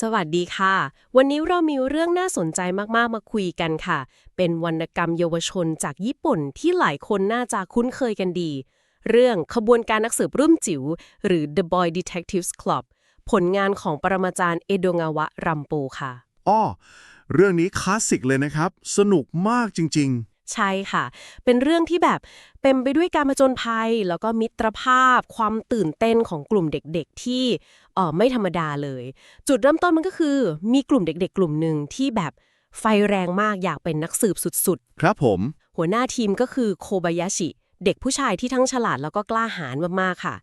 สวัสดีค่ะ วันนี้เรามีเรื่องน่าสนใจมากๆ มาคุยกันค่ะ เป็นวรรณกรรมเยาวชนจากญี่ปุ่นที่หลายคนน่าจะคุ้นเคยกันดี เรื่องขบวนการนักสืบรุ่นจิ๋วหรือ The Boy Detectives Club ผลงานของปรมาจารย์เอโดงาวะรัมโปค่ะอ้อเรื่องนี้คลาสสิกเลยนะครับ สนุกมากจริงใช่ค่ะ เป็นเรื่องที่แบบเต็มไปด้วยการผจญภัย แล้วก็มิตรภาพ ความตื่นเต้นของกลุ่มเด็กๆ ที่เออไม่ธรรมดาเลย จุดเริ่มต้นมันก็คือ มีกลุ่มเด็ก ๆ กลุ่มหนึ่งที่แบบไฟแรงมากอยากเป็นนักสืบสุดๆ ครับผมๆหัวหน้าทีมก็คือโคบายาชิ เด็กผู้ชายที่ทั้งฉลาดแล้วก็กล้าหาญมากๆค่ะ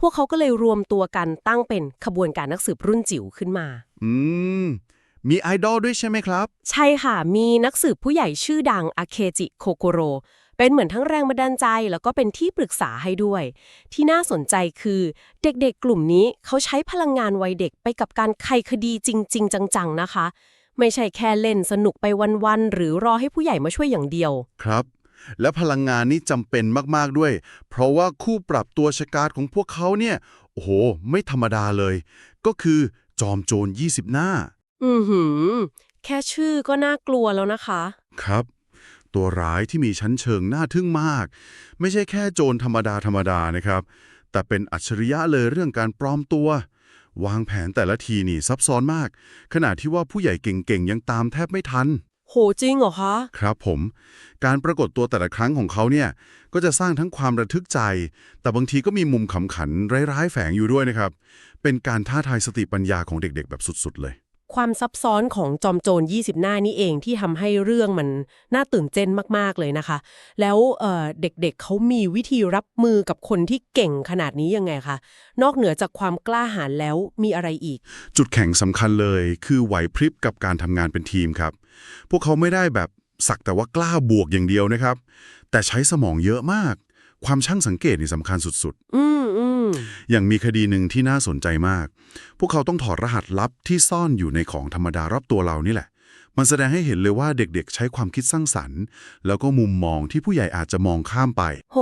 พวกเขาก็เลยรวมตัวกันตั้งเป็นขบวนการนักสืบรุ่นจิ๋วขึ้นมา อืม มีไอดอลด้วยใช่ไหมครับ ใช่ค่ะ มีนักสืบผู้ใหญ่ชื่อดังอาเคจิโคโกโร เป็นเหมือนทั้งแรงบันดาลใจ แล้วก็เป็นที่ปรึกษาให้ด้วย ที่น่าสนใจคือ เด็กๆ กลุ่มนี้เขาใช้พลังงานวัยเด็กไปกับการไขคดีจริง ๆ จังๆ นะคะ ไม่ใช่แค่เล่นสนุกไปวันๆ หรือรอให้ผู้ใหญ่มาช่วยอย่างเดียว ครับ และพลังงานนี้จำเป็นมากๆด้วย เพราะว่าคู่ปรับตัวชะกาจของพวกเขาเนี่ย โอ้โห ไม่ธรรมดาเลย ก็คือจอมโจร20 หน้า อือหือ แค่ชื่อก็น่ากลัวแล้วนะคะ ครับ ตัวร้ายที่มีชั้นเชิงน่าทึ่งมาก ไม่ใช่แค่โจรธรรมดาธรรมดานะครับ แต่เป็นอัจฉริยะเลยเรื่องการปลอมตัว วางแผนแต่ละทีนี่ซับซ้อนมาก ขณะที่ว่าผู้ใหญ่เก่งๆ ยังตามแทบไม่ทัน โหจริงเหรอคะ ครับผม การปรากฏตัวแต่ละครั้งของเขาเนี่ย ก็จะสร้างทั้งความระทึกใจ แต่บางทีก็มีมุมขำขันร้ายๆแฝงอยู่ด้วยนะครับ เป็นการท้าทายสติปัญญาของเด็กๆ แบบสุดๆเลย ความซับซ้อนของจอมโจร20 หน้านี่เองที่ทำให้เรื่องมันน่าตื่นเต้นมากๆเลยนะคะ แล้วเอ่อเด็กๆเขามีวิธีรับมือกับคนที่เก่งขนาดนี้ยังไงคะ นอกเหนือจากความกล้าหาญแล้วมีอะไรอีก จุดแข็งสำคัญเลยคือไหวพริบกับการทำงานเป็นทีมครับ พวกเขาไม่ได้แบบสักแต่ว่ากล้าบวกอย่างเดียวนะครับ แต่ใช้สมองเยอะมาก ความช่างสังเกตนี่สำคัญสุดอืมอืมๆ อย่างมีคดีหนึ่งที่น่าสนใจมาก พวกเขาต้องถอดรหัสลับที่ซ่อนอยู่ในของธรรมดารอบตัวเรานี่แหละ มันแสดงให้เห็นเลยว่าเด็กๆ ใช้ความคิดสร้างสรรค์ แล้วก็มุมมองที่ผู้ใหญ่อาจจะมองข้ามไป โห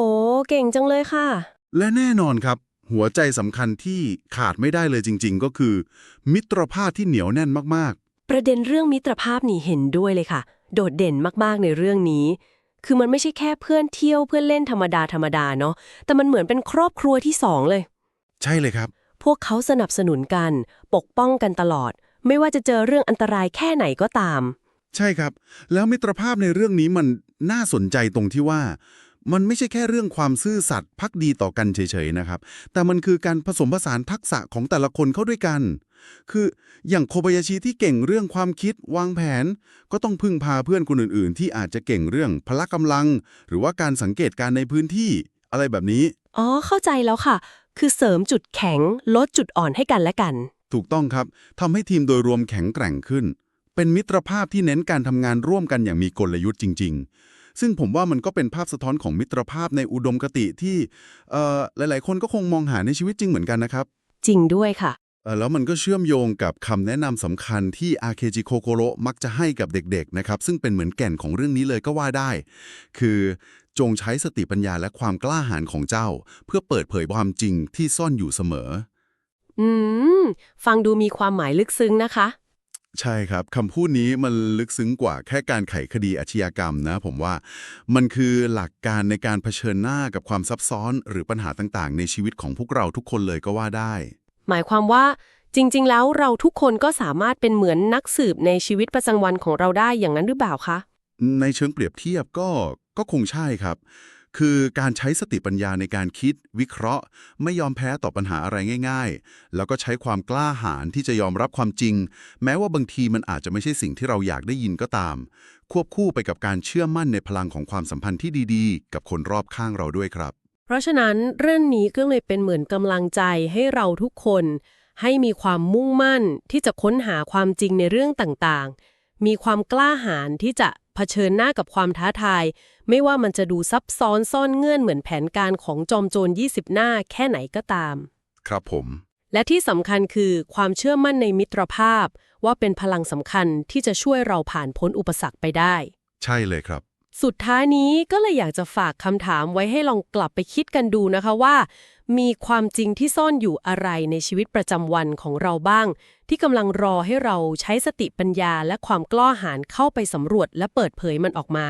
เก่งจังเลยค่ะ และแน่นอนครับ หัวใจสำคัญที่ขาดไม่ได้เลยจริง ๆ ก็คือ มิตรภาพที่เหนียวแน่นมากๆ ประเด็นเรื่องมิตรภาพนี่เห็นด้วยเลยค่ะ โดดเด่นมากๆในเรื่องนี้ คือมันไม่ใช่แค่เพื่อนเที่ยวเพื่อนเล่นธรรมดาธรรมดาเนาะแต่มันเหมือนเป็นครอบครัวที่สองเลย ใช่เลยครับ พวกเขาสนับสนุนกัน ปกป้องกันตลอด ไม่ว่าจะเจอเรื่องอันตรายแค่ไหนก็ตาม ใช่ครับ แล้วมิตรภาพในเรื่องนี้มันน่าสนใจตรงที่ว่า มันไม่ใช่แค่เรื่องความซื่อสัตย์พักดีต่อกันเฉยๆนะครับ แต่มันคือการผสมผสานทักษะของแต่ละคนเข้าด้วยกัน คืออย่างโคบายาชิที่เก่งเรื่องความคิดวางแผน ก็ต้องพึ่งพาเพื่อนคนอื่นๆ ที่อาจจะเก่งเรื่องพละกำลัง หรือว่าการสังเกตการณ์ในพื้นที่อะไรแบบนี้ อ๋อ เข้าใจแล้วค่ะ คือเสริมจุดแข็ง ลดจุดอ่อนให้กันและกัน ถูกต้องครับทำให้ทีมโดยรวมแข็งแกร่งขึ้น เป็นมิตรภาพที่เน้นการทำงานร่วมกันอย่างมีกลยุทธ์จริง ๆ ซึ่งผมว่ามันก็เป็นภาพสะท้อนของมิตรภาพในอุดมคติที่เอ่อหลาย ๆ คนก็คงมองหาในชีวิตจริงเหมือนกันนะครับ จริงด้วยค่ะเอ่อแล้วมันก็เชื่อมโยงกับคำแนะนำสำคัญที่อาเคจิโคโกโรมักจะให้กับเด็ก ๆ นะครับ ซึ่งเป็นเหมือนแก่นของเรื่องนี้เลยก็ว่าได้ คือจงใช้สติปัญญาและความกล้าหาญของเจ้า เพื่อเปิดเผยความจริงที่ซ่อนอยู่เสมอ อืม ฟังดูมีความหมายลึกซึ้งนะคะ ใช่ครับคำพูดนี้มันลึกซึ้งกว่าแค่การไขคดีอาชญากรรมนะ ผมว่ามันคือหลักการในการเผชิญหน้ากับความซับซ้อน หรือปัญหาต่างๆ ในชีวิตของพวกเราทุกคนเลยก็ว่าได้ หมายความว่าจริง ๆ แล้วเราทุกคนก็สามารถเป็นเหมือนนักสืบในชีวิตประจำวันของเราได้อย่างนั้นหรือเปล่าคะในเชิงเปรียบเทียบก็ก็คงใช่ครับ คือการใช้สติปัญญาในการคิด วิเคราะห์ ไม่ยอมแพ้ต่อปัญหาอะไรง่าย ๆ แล้วก็ใช้ความกล้าหาญที่จะยอมรับความจริง แม้ว่าบางทีมันอาจจะไม่ใช่สิ่งที่เราอยากได้ยินก็ตาม ควบคู่ไปกับการเชื่อมั่นในพลังของความสัมพันธ์ที่ดีๆ กับคนรอบข้างเราด้วยครับ เพราะฉะนั้นเรื่องนี้ก็เลยเป็นเหมือนกำลังใจให้เราทุกคน ให้มีความมุ่งมั่นที่จะค้นหาความจริงในเรื่องต่างๆ มีความกล้าหาญที่จะ ผชิญหน้ากับความท้าทาย ไม่ว่ามันจะดูซับซ้อนซ่อนเงื่อนเหมือนแผนการของจอมโจร 20 หน้าแค่ไหนก็ตาม ครับผม และที่สำคัญคือความเชื่อมั่นในมิตรภาพ ว่าเป็นพลังสำคัญที่จะช่วยเราผ่านพ้นอุปสรรคไปได้ ใช่เลยครับ สุดท้ายนี้ก็เลยอยากจะฝากคำถามไว้ให้ลองกลับไปคิดกันดูนะคะว่า มีความจริงที่ซ่อนอยู่อะไรในชีวิตประจำวันของเราบ้าง ที่กำลังรอให้เราใช้สติปัญญาและความกล้าหาญเข้าไปสำรวจและเปิดเผยมันออกมา